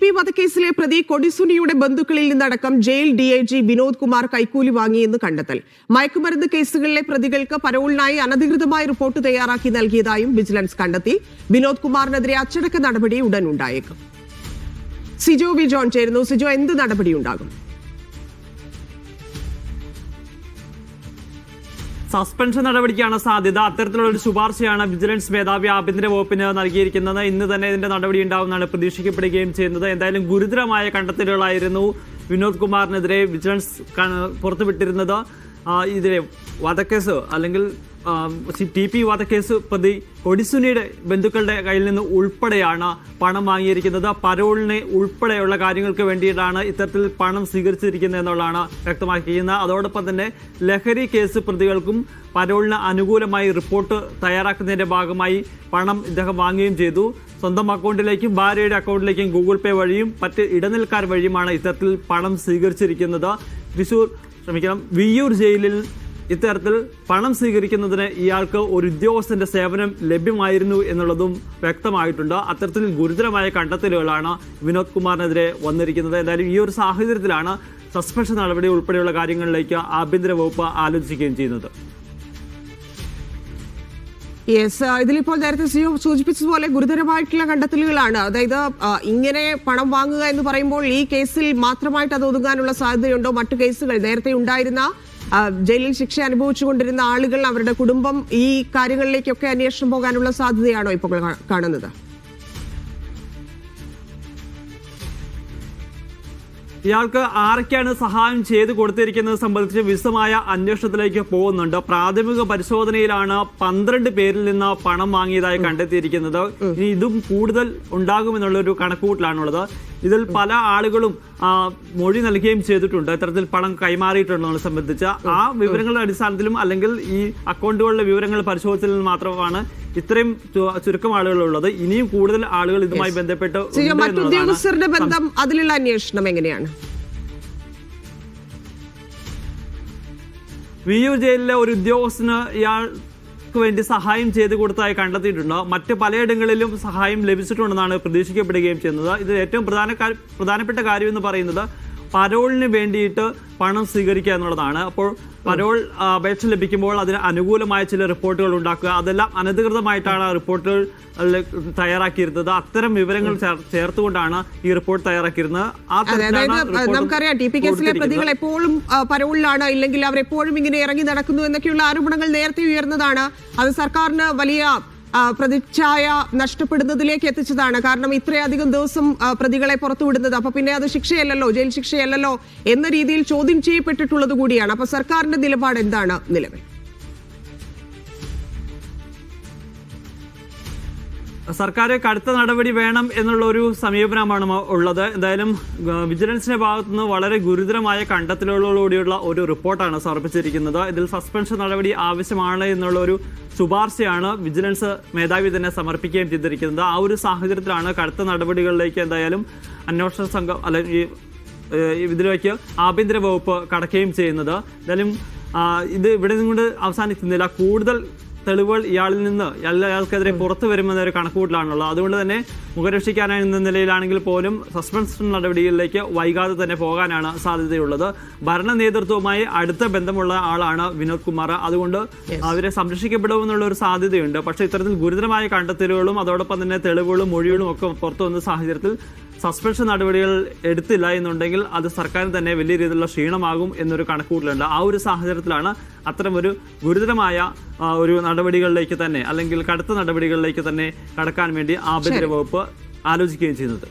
P വധക്കേസിലെ പ്രതി കൊടിസുനിയുടെ ബന്ധുക്കളിൽ നിന്നടക്കം jail D I G Vinod Kumar കൈക്കൂലി വാങ്ങിയെന്ന് കണ്ടെത്തൽ. മയക്കുമരുന്ന് കേസുകളിലെ പ്രതികൾക്ക് പരോളിനായി അനധികൃതമായ റിപ്പോർട്ട് തയ്യാറാക്കി നൽകിയതായും വിജിലൻസ് കണ്ടെത്തി. വിനോദ് കുമാറിനെതിരെ അച്ചടക്ക നടപടി ഉടൻ ഉണ്ടായേക്കും. സിജോ വി ജോൺ ചേരുന്നു. സിജോ എന്ത് നടപടി സസ്പെൻഷൻ നടപടിക്കാണ് സാധ്യത. അത്തരത്തിലുള്ള ഒരു ശുപാർശയാണ് വിജിലൻസ് മേധാവി ആഭ്യന്തര വകുപ്പിന് നൽകിയിരിക്കുന്നത്. ഇന്ന് തന്നെ ഇതിന്റെ നടപടി ഉണ്ടാവുമെന്നാണ് പ്രതീക്ഷിക്കപ്പെടുകയും ചെയ്യുന്നത്. എന്തായാലും ഗുരുതരമായ കണ്ടെത്തലുകളായിരുന്നു വിനോദ് കുമാറിനെതിരെ വിജിലൻസ് പുറത്തുവിട്ടിരുന്നത്. ഇതിലെ വധക്കേസ് അല്ലെങ്കിൽ ടി പി വധക്കേസ് പ്രതി കൊടിസുനിയുടെ ബന്ധുക്കളുടെ കയ്യിൽ നിന്ന് ഉൾപ്പെടെയാണ് പണം വാങ്ങിയിരിക്കുന്നത്. പരോളിനെ ഉൾപ്പെടെയുള്ള കാര്യങ്ങൾക്ക് വേണ്ടിയിട്ടാണ് ഇത്തരത്തിൽ പണം സ്വീകരിച്ചിരിക്കുന്നത് എന്നുള്ളതാണ് വ്യക്തമാക്കിയിരിക്കുന്നത്. അതോടൊപ്പം തന്നെ ലഹരി കേസ് പ്രതികൾക്കും പരോളിന് അനുകൂലമായി റിപ്പോർട്ട് തയ്യാറാക്കുന്നതിന്റെ ഭാഗമായി പണം ഇദ്ദേഹം വാങ്ങുകയും ചെയ്തു. സ്വന്തം അക്കൗണ്ടിലേക്കും ഭാര്യയുടെ അക്കൗണ്ടിലേക്കും ഗൂഗിൾ പേ വഴിയും മറ്റ് ഇടനിൽക്കാർ വഴിയുമാണ് ഇത്തരത്തിൽ പണം സ്വീകരിച്ചിരിക്കുന്നത്. തൃശൂർ ശ്രമിക്കണം വിയ്യൂർ ജയിലിൽ ഇത്തരത്തിൽ പണം സ്വീകരിക്കുന്നതിന് ഇയാൾക്ക് ഒരു ഉദ്യോഗസ്ഥന്റെ സേവനം ലഭ്യമായിരുന്നു എന്നുള്ളതും വ്യക്തമായിട്ടുണ്ട്. അത്തരത്തിൽ ഗുരുതരമായ കണ്ടെത്തലുകളാണ് വിനോദ് കുമാറിനെതിരെ വന്നിരിക്കുന്നത്. എന്തായാലും ഈ ഒരു സാഹചര്യത്തിലാണ് സസ്പെൻഷൻ നടപടി ഉൾപ്പെടെയുള്ള കാര്യങ്ങളിലേക്ക് ആഭ്യന്തര വകുപ്പ് ആലോചിക്കുകയും ചെയ്യുന്നത്. യെസ് ഇതിലിപ്പോൾ നേരത്തെ സിജോ സൂചിപ്പിച്ചതുപോലെ ഗുരുതരമായിട്ടുള്ള കണ്ടെത്തലുകളാണ്. അതായത് ഇങ്ങനെ പണം വാങ്ങുക എന്ന് പറയുമ്പോൾ ഈ കേസിൽ മാത്രമായിട്ട് അത് ഒതുങ്ങാനുള്ള സാധ്യതയുണ്ടോ? മറ്റു കേസുകൾ നേരത്തെ ഉണ്ടായിരുന്ന ജയിലിൽ ശിക്ഷ അനുഭവിച്ചുകൊണ്ടിരുന്ന ആളുകൾ അവരുടെ കുടുംബം ഈ കാര്യങ്ങളിലേക്കൊക്കെ അന്വേഷണം പോകാനുള്ള സാധ്യതയാണോ ഇപ്പോൾ കാണുന്നത്? ഇയാൾക്ക് ആരൊക്കെയാണ് സഹായം ചെയ്തു കൊടുത്തിരിക്കുന്നത് സംബന്ധിച്ച് വിശദമായ അന്വേഷണത്തിലേക്ക് പോകുന്നുണ്ട്. പ്രാഥമിക പരിശോധനയിലാണ് പന്ത്രണ്ട് പേരിൽ നിന്ന് പണം വാങ്ങിയതായി കണ്ടെത്തിയിരിക്കുന്നത്. ഇനി ഇതും കൂടുതൽ ഉണ്ടാകുമെന്നുള്ള ഒരു കണക്കുകൂട്ടലാണുള്ളത്. ഇതിൽ പല ആളുകളും മൊഴി നൽകുകയും ചെയ്തിട്ടുണ്ട്. ഇത്തരത്തിൽ പണം കൈമാറിയിട്ടുണ്ടെന്നത് സംബന്ധിച്ച്. ആ വിവരങ്ങളുടെ അടിസ്ഥാനത്തിലും അല്ലെങ്കിൽ ഈ അക്കൗണ്ടുകളിലെ വിവരങ്ങൾ പരിശോധിച്ചതിൽ മാത്രമാണ് ഇത്രയും ചുരുക്കം ആളുകളുള്ളത് ഇനിയും കൂടുതൽ ആളുകൾ ഇതുമായി ബന്ധപ്പെട്ട് ഉണ്ട് സിജോ മറ്റു എന്നുള്ളതാണ് ഉദ്യോഗസ്ഥരുടെ ബന്ധം അതിലുള്ള അന്വേഷണം എങ്ങനെയാണ്? വിയൂർ ജയിലിലെ ഒരു ഉദ്യോഗസ്ഥന് ഇയാൾക്ക് വേണ്ടി സഹായം ചെയ്തു കൊടുത്തായി കണ്ടെത്തിയിട്ടുണ്ട്? മറ്റ് പലയിടങ്ങളിലും സഹായം ലഭിച്ചിട്ടുണ്ടെന്നാണ് പ്രതീക്ഷിക്കപ്പെടുകയും ചെയ്യുന്നത്. ഇത് ഏറ്റവും പ്രധാന പ്രധാനപ്പെട്ട കാര്യം എന്ന് പറയുന്നത് പരോളിന് വേണ്ടിയിട്ട് പണം സ്വീകരിക്കുക എന്നുള്ളതാണ്. അപ്പോൾ പരോൾ അപേക്ഷ ലഭിക്കുമ്പോൾ അതിന് അനുകൂലമായ ചില റിപ്പോർട്ടുകൾ ഉണ്ടാക്കുക. അതെല്ലാം അനധികൃതമായിട്ടാണ് ആ റിപ്പോർട്ടുകൾ തയ്യാറാക്കിയിരുന്നത്. അത്തരം വിവരങ്ങൾ ചേർ- ചേർത്തുകൊണ്ടാണ് ഈ റിപ്പോർട്ട് തയ്യാറാക്കിയിരുന്നത്. നമുക്കറിയാം ടി പി കേസിലെ പ്രതികൾ എപ്പോഴും പരോളിലാണ് ഇല്ലെങ്കിൽ അവർ എപ്പോഴും ഇങ്ങനെ ഇറങ്ങി നടക്കുന്നു എന്നൊക്കെയുള്ള ആരോപണങ്ങൾ നേരത്തെ ഉയർന്നതാണ്. അത് സർക്കാരിന് വലിയ പ്രതിച്ഛായ നഷ്ടപ്പെടുന്നതിലേക്ക് എത്തിച്ചതാണ്. കാരണം ഇത്രയധികം ദിവസം പ്രതികളെ പുറത്തുവിടുന്നത്. അപ്പൊ പിന്നെ അത് ശിക്ഷയല്ലല്ലോ ജയിൽ ശിക്ഷയല്ലല്ലോ എന്ന രീതിയിൽ ചോദ്യം ചെയ്യപ്പെട്ടിട്ടുള്ളത് കൂടിയാണ്. അപ്പൊ സർക്കാരിന്റെ നിലപാട് എന്താണ് നിലവിൽ? സർക്കാർ കടുത്ത നടപടി വേണം എന്നുള്ള ഒരു സമീപനമാണ് ഉള്ളത്. എന്തായാലും വിജിലൻസിന്റെ ഭാഗത്തു നിന്ന് വളരെ ഗുരുതരമായ കണ്ടെത്തലുകളോടുകൂടിയുള്ള ഒരു റിപ്പോർട്ടാണ് സമർപ്പിച്ചിരിക്കുന്നത്. ഇതിൽ സസ്പെൻഷൻ നടപടി ആവശ്യമാണ് എന്നുള്ള ഒരു ശുപാർശയാണ് വിജിലൻസ് മേധാവി തന്നെ സമർപ്പിക്കുകയും ചെയ്തിരിക്കുന്നത്. ആ ഒരു സാഹചര്യത്തിലാണ് കടുത്ത നടപടികളിലേക്ക് എന്തായാലും അന്വേഷണ സംഘം അല്ലെങ്കിൽ ഇതിലേക്ക് ആഭ്യന്തര വകുപ്പ് കടക്കുകയും ചെയ്യുന്നത്. എന്തായാലും ഇത് ഇവിടെ നിന്നുകൊണ്ട് അവസാനിക്കുന്നില്ല. കൂടുതൽ തെളിവുകൾ ഇയാളിൽ നിന്ന് എല്ലാ അയാൾക്കെതിരെ പുറത്തു വരുമെന്ന ഒരു കണക്കുകൂട്ടലാണുള്ളത്. അതുകൊണ്ട് തന്നെ മുഖരക്ഷിക്കാനായി എന്ന നിലയിലാണെങ്കിൽ പോലും സസ്പെൻഷൻ നടപടികളിലേക്ക് വൈകാതെ തന്നെ പോകാനാണ് സാധ്യതയുള്ളത്. ഭരണ നേതൃത്വവുമായി അടുത്ത ബന്ധമുള്ള ആളാണ് വിനോദ് കുമാർ. അതുകൊണ്ട് അവരെ സംരക്ഷിക്കപ്പെടുമെന്നുള്ള ഒരു സാധ്യതയുണ്ട്. പക്ഷെ ഇത്തരത്തിൽ ഗുരുതരമായ കണ്ടെത്തലുകളും അതോടൊപ്പം തന്നെ തെളിവുകളും മൊഴികളും ഒക്കെ പുറത്തു വന്ന സാഹചര്യത്തിൽ സസ്പെൻഷൻ നടപടികൾ എടുത്തില്ല എന്നുണ്ടെങ്കിൽ അത് സർക്കാരിന് തന്നെ വലിയ രീതിയിലുള്ള ക്ഷീണമാകും എന്നൊരു കണക്കൂട്ടലുണ്ട്. ആ ഒരു സാഹചര്യത്തിലാണ് അത്തരം ഒരു ഗുരുതരമായ ഒരു നടപടികളിലേക്ക് തന്നെ അല്ലെങ്കിൽ കടുത്ത നടപടികളിലേക്ക് തന്നെ കടക്കാൻ വേണ്ടി ആഭ്യന്തര വകുപ്പ് ആലോചിക്കുകയും ചെയ്യുന്നത്.